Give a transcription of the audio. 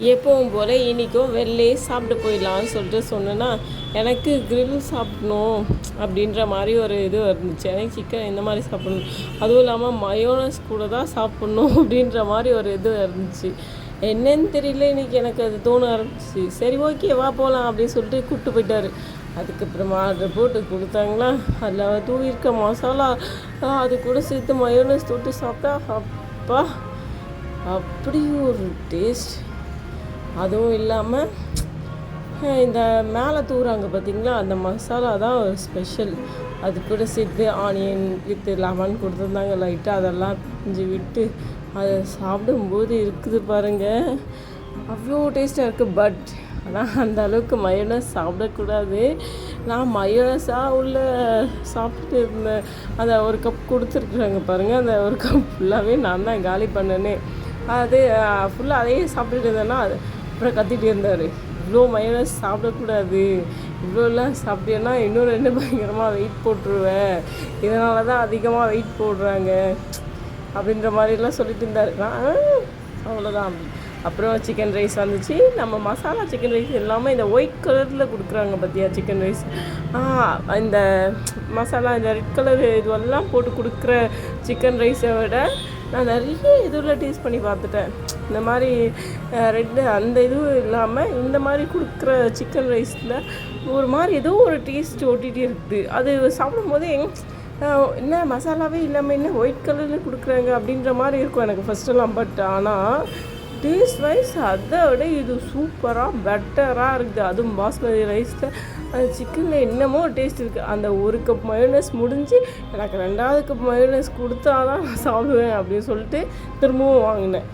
எப்பவும் போல் இன்றைக்கும் வெளிலே சாப்பிட்டு போயிடலான்னு சொல்லிட்டு சொன்னேன்னா எனக்கு கிரில் சாப்பிடணும் அப்படின்ற மாதிரி ஒரு இது இருந்துச்சு. எனக்கு சிக்கன் இந்த மாதிரி சாப்பிடணும். அதுவும் இல்லாமல் மயோனஸ் கூட தான் சாப்பிட்ணும் அப்படின்ற மாதிரி ஒரு இது இருந்துச்சு. என்னன்னு தெரியல இன்னைக்கு எனக்கு அது தோண ஆரம்பிச்சு. சரி ஓகே வா போகலாம் அப்படின்னு சொல்லிட்டு கூப்பிட்டு போயிட்டாரு. அதுக்கப்புறமா ஆர்டர் போட்டு கொடுத்தாங்களா? அதில் தூவிருக்க மசாலா. அது கூட சேர்த்து மயோனஸ் தொட்டு சாப்பிட்டா அப்பா அப்படி ஒரு டேஸ்ட் அதுவும் இல்லாமல் இந்த மேலே தூவுறாங்க பார்த்தீங்களா அந்த மசாலா தான் ஒரு ஸ்பெஷல் அது கூட சேர்த்து ஆனியன் வித்து லெமன் கொடுத்துருந்தாங்க லைட்டாக அதெல்லாம் பிஞ்சு விட்டு அதை சாப்பிடும்போது இருக்குது பாருங்கள் அவ்வளோ டேஸ்ட்டாக இருக்குது பட் ஆனால் அந்த அளவுக்கு மயோனஸ் சாப்பிடக்கூடாது. நான் மயோனஸாக உள்ள சாப்பிட்டு இருந்தேன். அந்த ஒரு கப் கொடுத்துருக்குறாங்க பாருங்கள் அந்த ஒரு கப் ஃபுல்லாகவே நான் தான் காலி பண்ணேனே. அது ஃபுல்லாக அதையே சாப்பிட்டுட்டு இருந்தேன்னா அது அப்புறம் கத்திட்டு இருந்தார். இவ்வளோ மைனஸ் சாப்பிடக்கூடாது. இவ்வளோலாம் சாப்பிட்டேன்னா இன்னும் ரெண்டு பயங்கரமாக வெயிட் போட்டுருவேன். இதனால தான் அதிகமாக வெயிட் போடுறாங்க. அப்படின்ற மாதிரிலாம் சொல்லிட்டு இருந்தார். நான் அவ்வளோதான் அப்புறம் சிக்கன் ரைஸ் வந்துச்சு. நம்ம மசாலா சிக்கன் ரைஸ் எல்லாமே இந்த ஒயிட் கலரில் கொடுக்குறாங்க பார்த்தியா சிக்கன் ரைஸ் இந்த மசாலா இந்த ரெட் கலர் இதுவெல்லாம் போட்டு கொடுக்குற சிக்கன் ரைஸை விட நான் நிறைய இதில் டேஸ்ட் பண்ணி பார்த்துட்டேன். இந்த மாதிரி ரெட்டு அந்த இதுவும் இல்லாமல் இந்த மாதிரி கொடுக்குற சிக்கன் ரைஸில் ஒரு மாதிரி ஏதோ ஒரு டேஸ்ட் ஓட்டிகிட்டே இருக்குது. அது சாப்பிடும்போது எங் என்ன மசாலாவே இல்லாமல் என்ன ஒயிட் கலரில் கொடுக்குறாங்க அப்படின்ற மாதிரி இருக்கும் எனக்கு ஃபஸ்ட்டெல்லாம் பட் ஆனால் டேஸ்ட் வைஸ் அதை விட இது சூப்பராக பெட்டராக இருக்குது அதுவும் பாஸ்மதி ரைஸில் அந்த சிக்கனில் என்னமோ டேஸ்ட் இருக்குது அந்த ஒரு கப் மயோனஸ் முடிஞ்சு எனக்கு ரெண்டாவது கப் மயோனஸ் கொடுத்தா தான் நான் சாப்பிடுவேன் அப்படின்னு சொல்லிட்டு திரும்பவும் வாங்கினேன்.